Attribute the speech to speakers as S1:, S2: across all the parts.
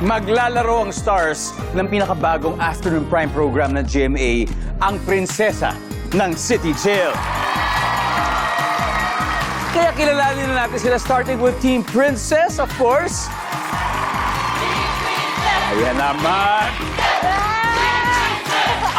S1: maglalaro ang stars ng pinakabagong afternoon prime program ng GMA, ang Prinsesa ng City Jail. Kaya kilalanin na natin sila starting with Team Princess, of course. Ayan naman.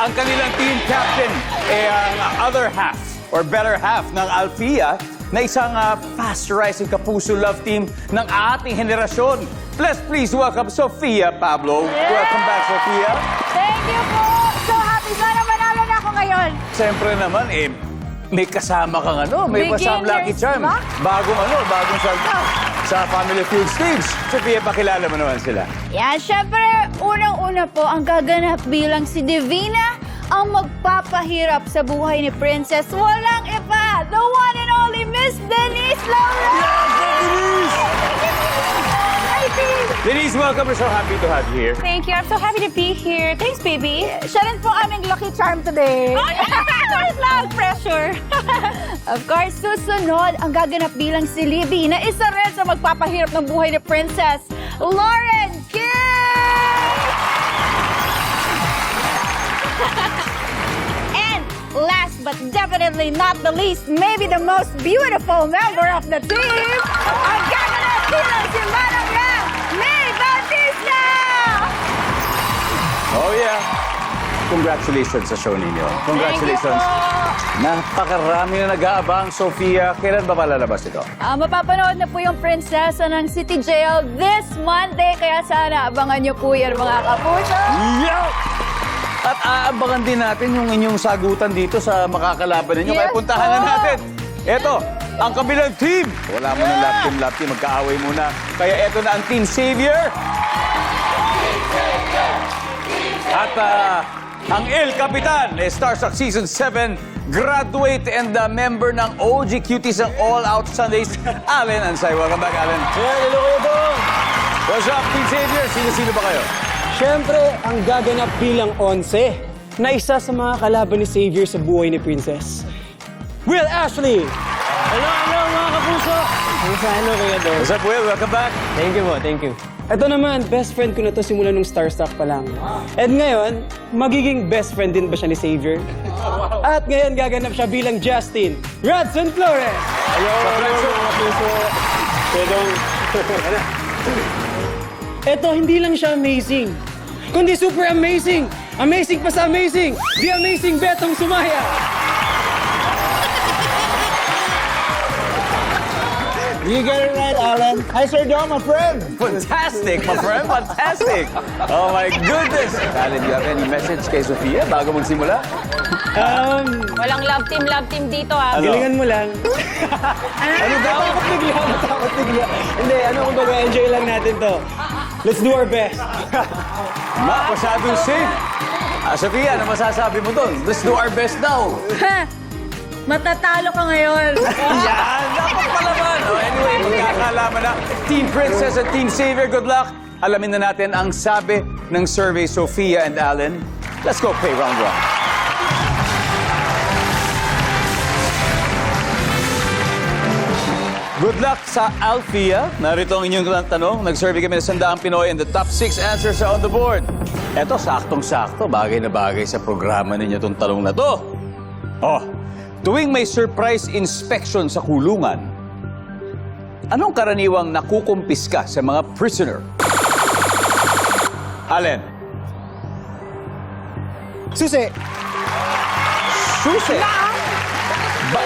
S1: Ang kanilang team captain ay ang other half or better half ng Althea na isang ah, fast-rising kapuso love team ng ating henerasyon. Let's please welcome Sofia Pablo. Welcome back, Sofia.
S2: Thank you po! So happy sana manalo na ako ngayon.
S1: Siyempre naman, eh, may kasama kang ano, may kasama Lucky Charm.
S2: ba?
S1: Bagong ano, bagong salta sa Family Feud stage. Sofia, pakilala mo naman sila.
S2: Yan, syempre, unang-una po ang gaganap bilang si Divina ang magpapahirap sa buhay ni Princess. Walang iba, the one and only Miss Denise Laura! Dee!
S1: Denise, welcome. We're so happy to have you here.
S2: Thank you. I'm so happy to be here. Thanks, baby. Siya rin po aming lucky charm today. Oh, course lang. Pressure. of course, susunod ang gaganap bilang si Libby na isa rin sa magpapahirap ng buhay ni Princess, Lauren but definitely not the least, maybe the most beautiful member of the team, ang gaganap bilang si Manang Yang, May Bautista!
S1: Oh yeah. Congratulations sa show ninyo. Congratulations. Napakarami na nag-aabang, Sofia. Kailan ba palalabas ito?
S2: Ah, mapapanood na po yung Prinsesa ng City Jail this Monday, kaya sana abangan niyo po yan mga kapuso.
S1: Yeah! At aabangan din natin yung inyong sagutan dito sa makakalaban ninyo. Kaya
S2: Yes
S1: puntahan na
S2: po.
S1: natin. Eto, ang kabilang team. Wala mo ng lap team, lap team. Magkaaway muna. Kaya eto na ang Team Savior. At ah, ang El Capitan, eh, Starstruck Season 7, graduate and uh, member ng OG Cuties ng All Out Sundays, Allen Ansay. Welcome back, Allen.
S3: hello kayo dong!
S1: What's up, Team Savior? Sino-sino ba kayo?
S3: Siyempre, ang gaganap bilang 11 na isa sa mga kalaban ni Xavier sa buhay ni Princess. Will Ashley! Hello, hello mga kapuso! Sa ano kaya dong?
S1: What's up, Will? Welcome back.
S3: Thank you po, thank you. Ito naman, best friend ko na to simula nung Starstruck pa lang. And ngayon, magiging best friend din ba siya ni Xavier? At ngayon gaganap siya bilang Justin Radson Flores! Hello, hello mga kapuso! Pwedong... Ito, hindi lang siya amazing, kundi super amazing! Amazing pa sa amazing! The amazing Betong Sumaya!
S4: You get it right, Alan. Hi, Sir Dom, my friend.
S1: Fantastic, my friend. Fantastic. Oh my goodness. Alan, you have any message kay Sofia bago magsimula?
S3: Um,
S2: Walang love team, love team dito ah.
S1: Ano?
S3: Galingan mo lang. ano daw? Takot bigla, takot bigla. Hindi, ano kung baga, enjoy lang natin to. Let's do our best.
S1: Ma, masyadong safe. Ah, Sofia, ano masasabi mo doon? Let's do our best now.
S2: Matatalo ka ngayon.
S1: Yan, dapat palaban. Oh, anyway, magkakalaman na. Team Princess at Team Savior, good luck. Alamin na natin ang sabi ng survey Sofia and Alan. Let's go play round one. Good luck sa Althea. Narito ang inyong tanong. Nag-survey kami ng sandaang Pinoy and the top six answers are on the board. Eto, saktong-sakto. Bagay na bagay sa programa ninyo itong tanong na to. Oh, tuwing may surprise inspection sa kulungan, anong karaniwang nakukumpiska sa mga prisoner? Allen,
S4: Susi.
S1: susi. Ba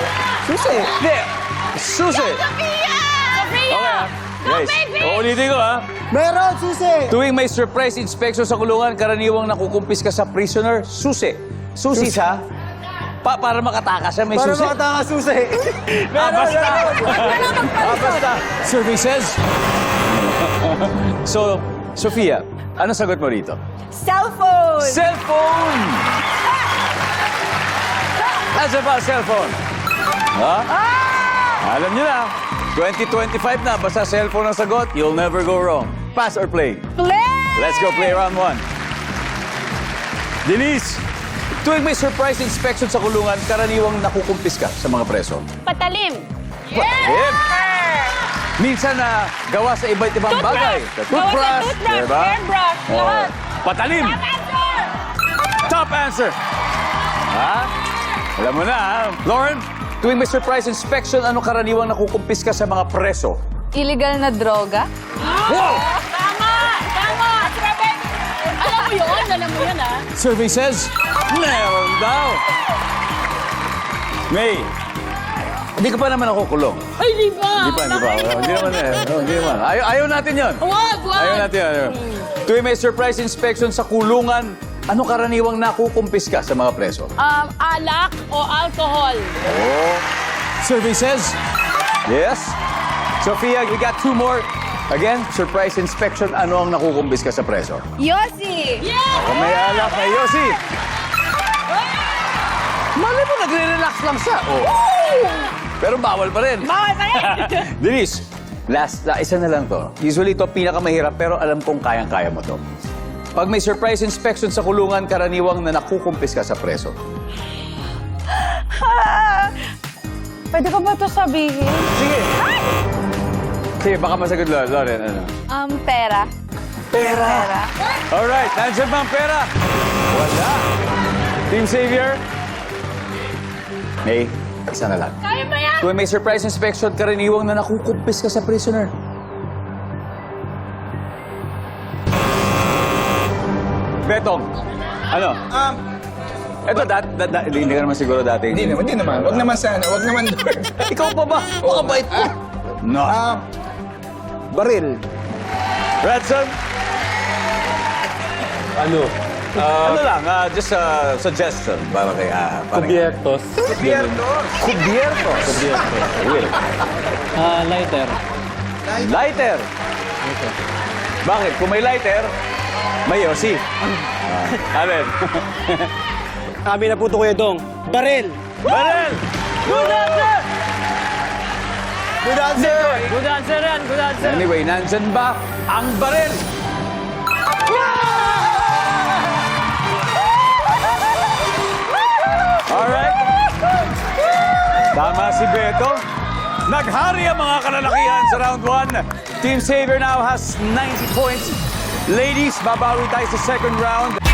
S1: susi. Hindi. Susi.
S2: Sophia!
S1: Okay, ah. Guys, uulitin ko ha.
S4: Meron, Susi.
S1: Tuwing may surprise inspection sa kulungan, karaniwang nakukumpiska sa prisoner, susi. Susi sa? Pa para makatakas siya, may
S4: Para
S1: susi.
S4: makatanga, Susi.
S1: Ah, basta. ah, basta. Survey says. so, Sofia, ano sagot mo rito?
S2: Cellphone!
S1: Cellphone! Ba ang cellphone? Ha? Alam niyo na, 2025 na, basta cellphone ang sagot, you'll never go wrong. Pass or play?
S2: Play!
S1: Let's go play round one. Denise, tuwing may surprise inspection sa kulungan, karaniwang nakukumpis ka sa mga preso.
S2: Patalim!
S1: Patalim! minsan na gawa sa iba't ibang bagay. Sa
S2: Gawa sa toothbrush,
S1: diba?
S2: hairbrush,
S1: Oh,
S2: lahat.
S1: Patalim. Top answer. Ha? Alam mo na, ha? Lauren, tuwing may surprise inspection, ano karaniwang nakukumpis ka sa mga preso?
S2: Illegal na droga?
S1: Wow!
S5: Tama! Tama! Alam mo yun? Alam mo yun, ah.
S1: Survey says, meron daw. May, hindi ka pa naman ako kulong.
S5: Ay, di ba?
S1: Hindi pa, hindi pa. Oh, Hindi naman eh. Oh, Hindi naman. Ayaw, ayaw natin yun.
S5: Wag, wag!
S1: Ayaw natin yun. Tuwing may surprise inspection sa kulungan, ano karaniwang nakukumpis ka sa mga preso?
S5: Um, alak o alcohol?
S1: Oh. Survey says, yes. Sophia, we got two more. Again, surprise inspection, ano ang nakukumbis ka sa preso?
S2: Yossi!
S5: Yeah!
S1: Kung may alak na Yossi. Mali mo, nagre-relax lang siya. Oh. Pero bawal pa rin.
S5: Bawal pa rin!
S1: Denise, last, la, isa na lang to. Usually to pinakamahirap pero alam kong kayang-kaya mo to. Pag may surprise inspection sa kulungan, karaniwang na nakukumpis ka sa preso.
S2: Pwede ko ba ito sabihin?
S1: Sige. Sige, baka masagot, Lo- Lauren. Ano?
S2: Um, pera.
S1: Pera. Alright, nandiyan ba ang pera? Wala. Team Savior? May, isa na lang.
S5: Kaya ba yan?
S1: Kung may surprise inspection, karaniwang na nakukumpis ka sa prisoner. Betong, ano?
S4: Um,
S1: Ito, dat, dat, dat, hindi ka naman siguro dati.
S4: hindi naman, hindi naman. Wag naman sana, wag naman.
S1: Ikaw pa ba? Baka bait ko. No.
S4: Ah, baril.
S1: Redson,
S3: Ano?
S1: ano lang, ah, just a suggestion para kay, ah, para kay...
S3: Kubiertos.
S1: Kubiertos. Kubiertos.
S3: Kubiertos.
S1: Will.
S3: Ah, lighter.
S1: Lighter. Bakit? Kung may lighter, may yosi. Ah, Alin?
S3: Amin na po ito, Kuya Dong. Baril!
S1: Barel! Good answer!
S4: Good answer!
S3: Good answer yan, good answer.
S1: Anyway, nandyan ba ang barel? Alright. Tama si Beto. Naghari ang mga kalalakihan sa round 1. Team Savior now has 90 points. Ladies, babawi tayo sa second round.